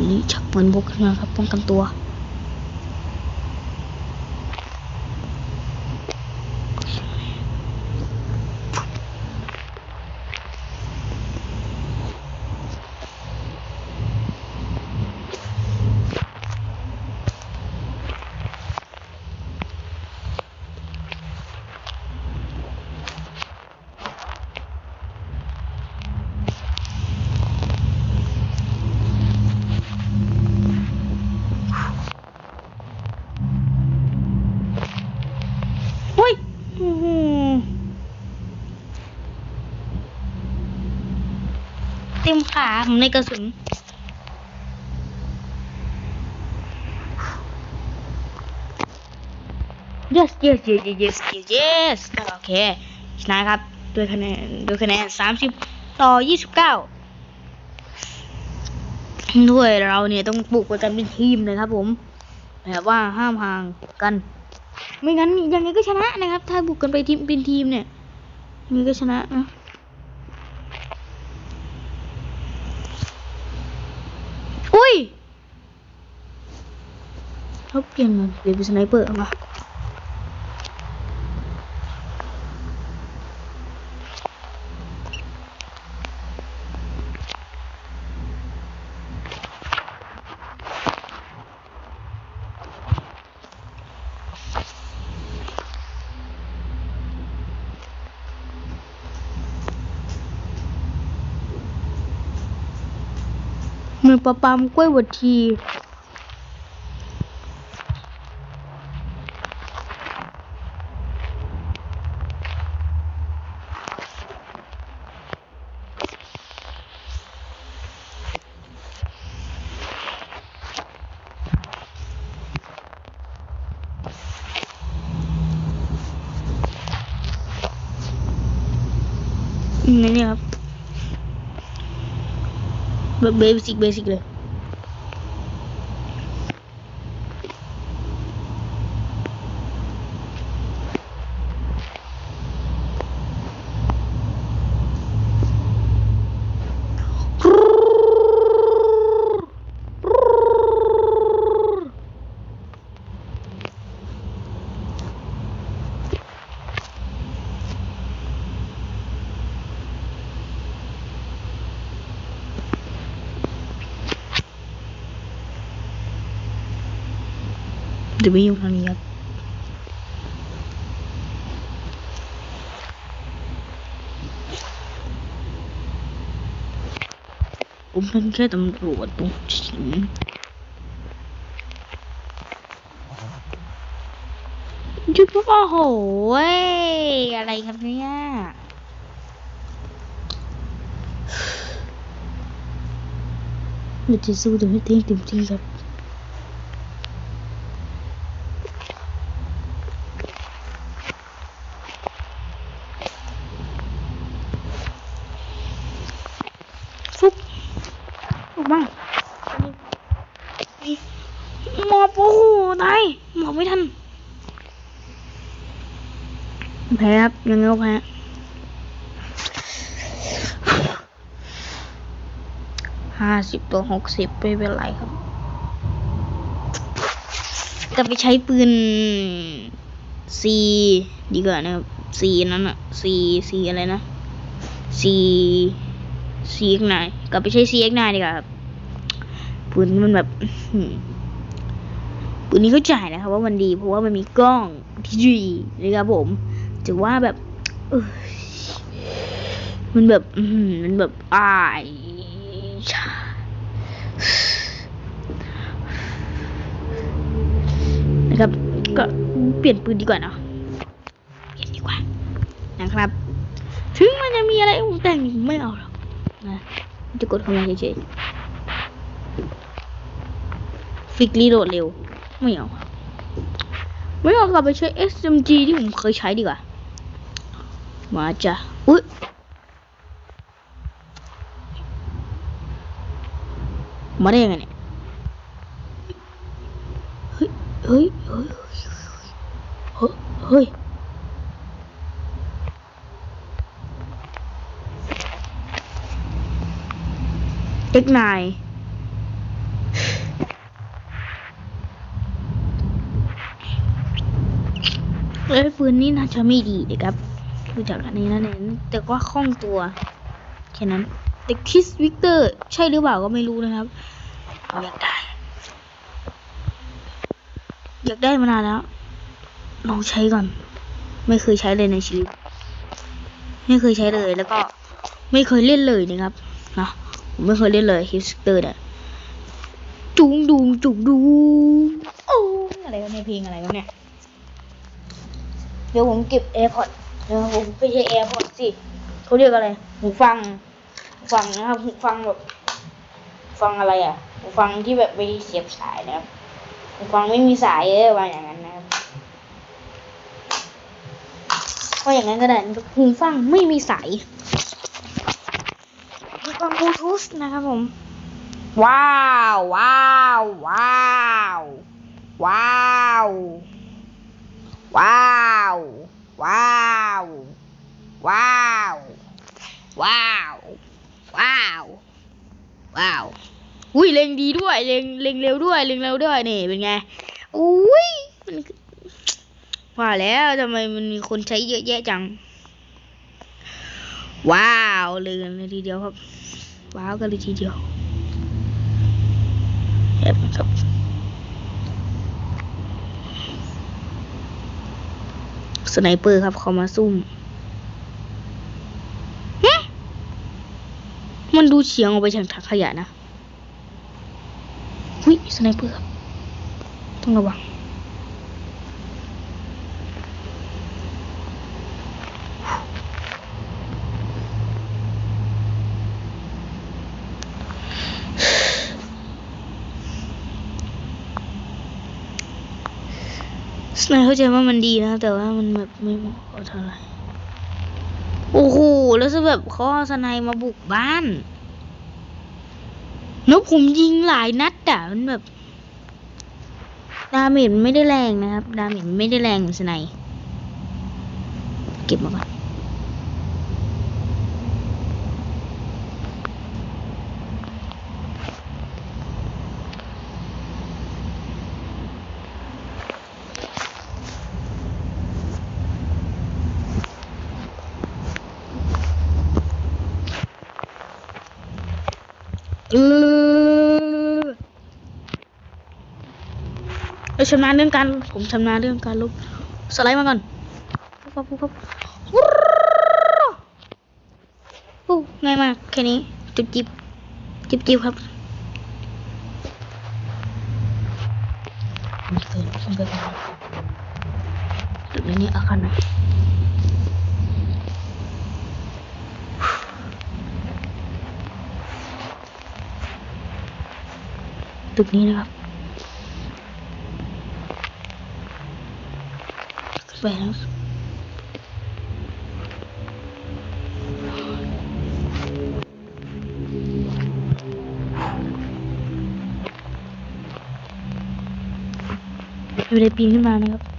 นี่ชักปืนบุกขึ้นมาครับป้องกันตัว อุ้ยอื้อหือเต็ มขาผมในกระสุน yes yes yes yes yes yes โอเคชนะครับด้วยคะแนนด้วยคะแนน30ต่อ29ด้วยเราเนี่ยต้องปลูกกันเป็นทีมเลยครับผมแบบว่าห้ามห่างกัน ไม่งั้นยังไงก็ชนะนะครับ ถ้าบุกกันไปทีมเป็นทีมเนี่ยยังไงก็ชนะนะอุ้ย เขาเปลี่ยนมาเลยเป็นสไนเปอร์เอามามือปะปามกล้วยบดที อืมนี่ครับ แบบ เบสิกเบสิกเลยเดี๋ยวไปอยุ่ทางนี้ครับผมเป็นแค่ตำรวจตรงฉินจุดโอ้โหอะไรครับเนี่ยเราจะสู้แต่ไม่เต็มเต็มที่ครับ ฟุบออกมาหมอบโอ้โหตายหมอบไม่ทัน แพ้ครับ ยังไงก็แพ้ห้าสิบตัวหกสิบไม่เป็นไรครับกลับไปใช้ปืนซีดีกว่านะครับซีนั้นอะซีซีอะไรนะซี CX9 กลับไปใช้ CX9 ดีกว่าครับปืนมันแบบปืนนี้เข้าใจนะครับว่ามันดีเพราะว่ามันมีกล้องที่ดีนะครับผม ถือว่าแบบมันแบบมันแบบอายนะครับ ก็เปลี่ยนปืนดีกว่าเนาะเปลี่ยนดีกว่านะครับ ถึงมันจะมีอะไรอุ้งแต่งไม่เอาหรอกนะจะกดเข้ามาเฉยๆฟิกรีโหลดเร็ว ไม่เอาไม่เอากลับไปใช้ SMG ที่ผมเคยใช้ดีกว่า มาจ้ะอุ๊ยมาได้ยังไงเนี่ยเฮ้ยเฮ้ยเฮ้ยเฮ้ยเอ็กนายเอ้ยปืนนี่น่าจะไม่ดีนะครับ ดูจากอันนี้นะเนี่ยแต่ว่าคล่องตัวแค่นั้นแต่คิสวิกเตอร์ใช่หรือเปล่าก็ไม่รู้นะครับอยากได้ อยากได้มานานแล้วลองใช้ก่อน ไม่เคยใช้เลยในชีวิตไม่เคยใช้เลยแล้วก็ไม่เคยเล่นเลยนะครับนะผมไม่เคยเล่นเลยคิสวิกเตอร์เนี่ยจุงดุงจุงดุงโอ้อะไรวะเนี่ยเพลงอะไรวะเนี่ยเดี๋ยวผมเก็บ AirPod เดี๋ยวผมไม่ใช่ AirPod สิเขาเรียกอะไรหูฟังหูฟังนะครับหูฟังแบบฟังอะไรอะหูฟังที่แบบไม่เสียบสายนะครับหูฟังไม่มีสายเออว่าอย่างนั้นนะครับว่าอย่างนั้นก็ได้นะครับหูฟังไม่มีสายหูฟังบลูทูธนะครับผมว้าวว้าวว้าวว้าวว้า ว้าว ว้าว ว้าว ว้าว ว้าว อุ้ยเล็งดีด้วย เล็งเล็งเร็วด้วย เล็งเร็วด้วยนี่เป็นไง อุ้ยมันว่าแล้วทำไมมันมีคนใช้เยอะแยะจัง ว้าวเลยกันเลยทีเดียวครับ ว้าวกันเลยทีเดียวแบบครับ สไนเปอร์ครับเขามาซุ่มมันดูเฉียงออกไปทางถังขยะนะหุ้ยสไนเปอร์ครับต้องระวัง สไนเข้าใจว่ามันดีนะ แต่ว่ามันแบบไม่เหมาะเท่าไหร่ โอ้โห แล้วจะแบบเขาเอาสไนมาบุกบ้าน แล้วผมยิงหลายนัดอะ มันแบบ ดาเมจมันไม่ได้แรงนะครับ ดาเมจมันไม่ได้แรงเหมือนสไนเก็บมาก่อน เออเราชำนาญเรื่องการ ผมชำนาญเรื่องการลุกสไลด์มาก่อนปุ๊บปุ๊บปุ๊บปุ๊บโอ้ง่ายมากแค่นี้จิบจิบจิบจิบครับมันเกินมันเกินตึกนี้อาคารไหน ตึกนี้นะครับขึ้นไปแล้วไม่ได้ปีนขึ้นมานะครับ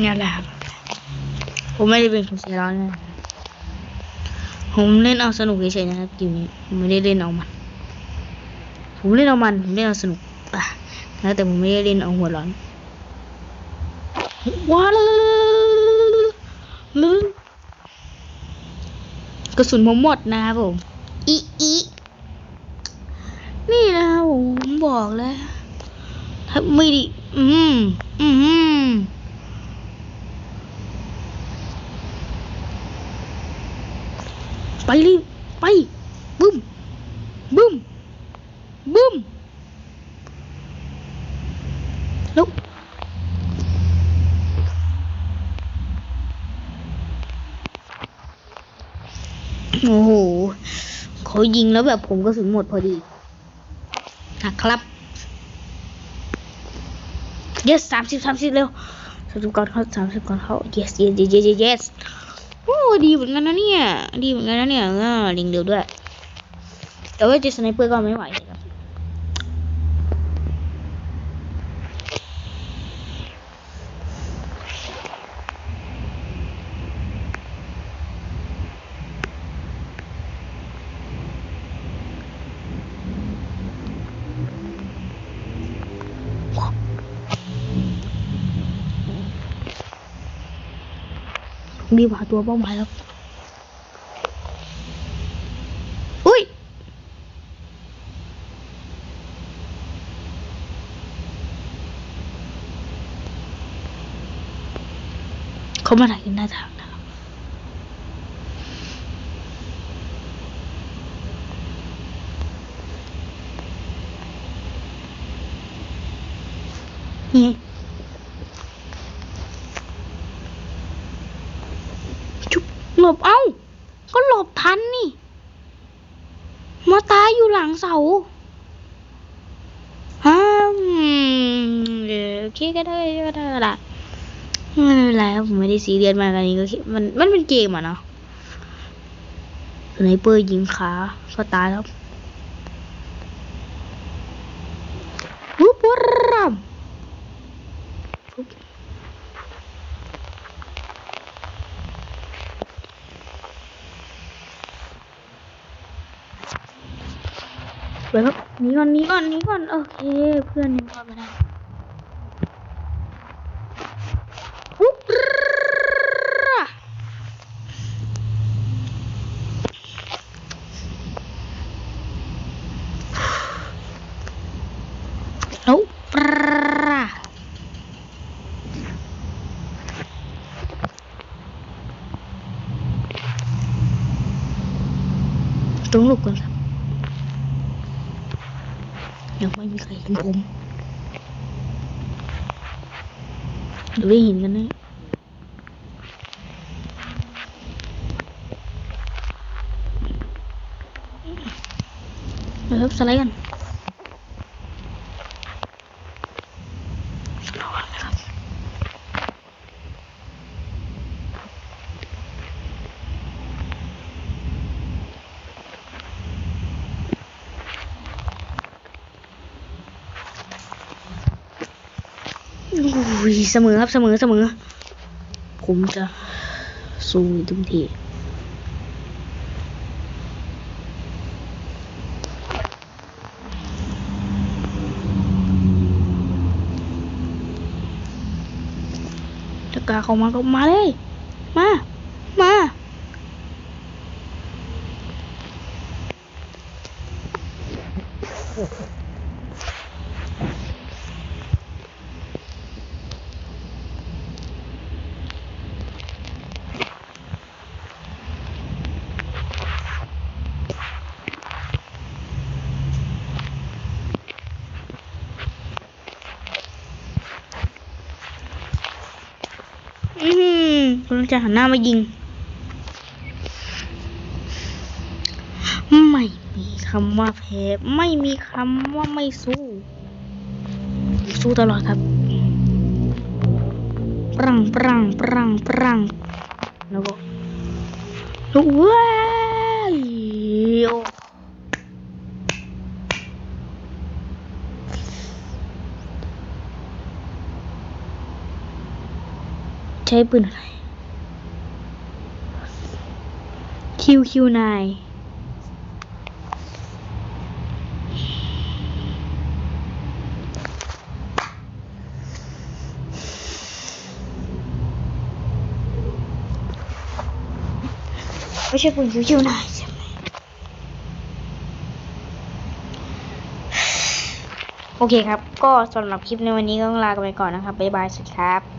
นี่นแหละครับผมไม่ได้เป็นคนเสียร้อนนะผมเล่นเอาสนุกเฉยๆนะครับเกมนี้ผมไม่ได้เล่นเอามัน ผมเล่นเอามันผมเล่นเอาสนุกอะนะแต่ผมไม่ได้เล่นเอาหัวร้อนว้าวลืมกระสุนผมหมดนะครับผมอีอีนี่นะครับผมผมบอกแล้วถ้าไม่ดีอืมอืม ไปเลยไปบึ้มบึ้มบึ้มล้วโอ้โหเขายิงแล้วแบบผมกระสุนหมดพอดีนะครับ yes สามสิบสามสิบเร็วสามสิบก่อนเขาสามสิบก่อนเขา yes yes yes yes yes yes โอ้ดีเหมือนกันนะเนี่ย ดีเหมือนกันนะเนี่ยลิงเดียวด้วย แต่ว่าเจสไนเปอร์ก็ไม่ไหวแล้ว รีบหาตัวเป้าหมายแล้ว อุ้ย เขามาถ่ายกันหน้าทางนะครับนี่ จุบหลบเอ้า ก็หลบทันนี่ มาตายอยู่หลังเสาฮ่าอืมเคก็ได้ก็ได้ก็ไม่เป็นไรผมไม่ได้ซีเรียสมากอันนี้ก็คิดมันมันเป็นเกมอะเนาะสไนเปอร์ยิงขาก็ตายแล้วปุ๊บปุ๊บรับไปครับหนีก่อนหนีก่อนหนีก่อน โอเค เพื่อนยังรอดมาได้ปุ๊บแล้วปราต้องหลบก่อนครับ ยังไม่มีใครเห็น ผมเดี๋ยวได้เห็นกันนะเดี๋ยวครับสไลด์กันระวังนะครับ อุ้ยเสมอครับเสมอเสมอ ผมจะสู้ทุกทีถ้ากาเข้ามาก็มาเลย มา มาอื มคุณจะหันหน้ามายิง ไม่มีคำว่าแพ้ ไม่มีคำว่าไม่สู้ สู้ตลอดครับ ปรังปรังปรังปรังแล้วก็แล้วว้ายใช้ปืนอะไร คิวคิวนายไม่ใช่ปืนคิวคิวนายใช่ไหมโอเคครับ ก็สำหรับคลิปในวันนี้ก็ต้องลากันไปก่อนนะครับ บ๊ายบาย สวัสดีครับ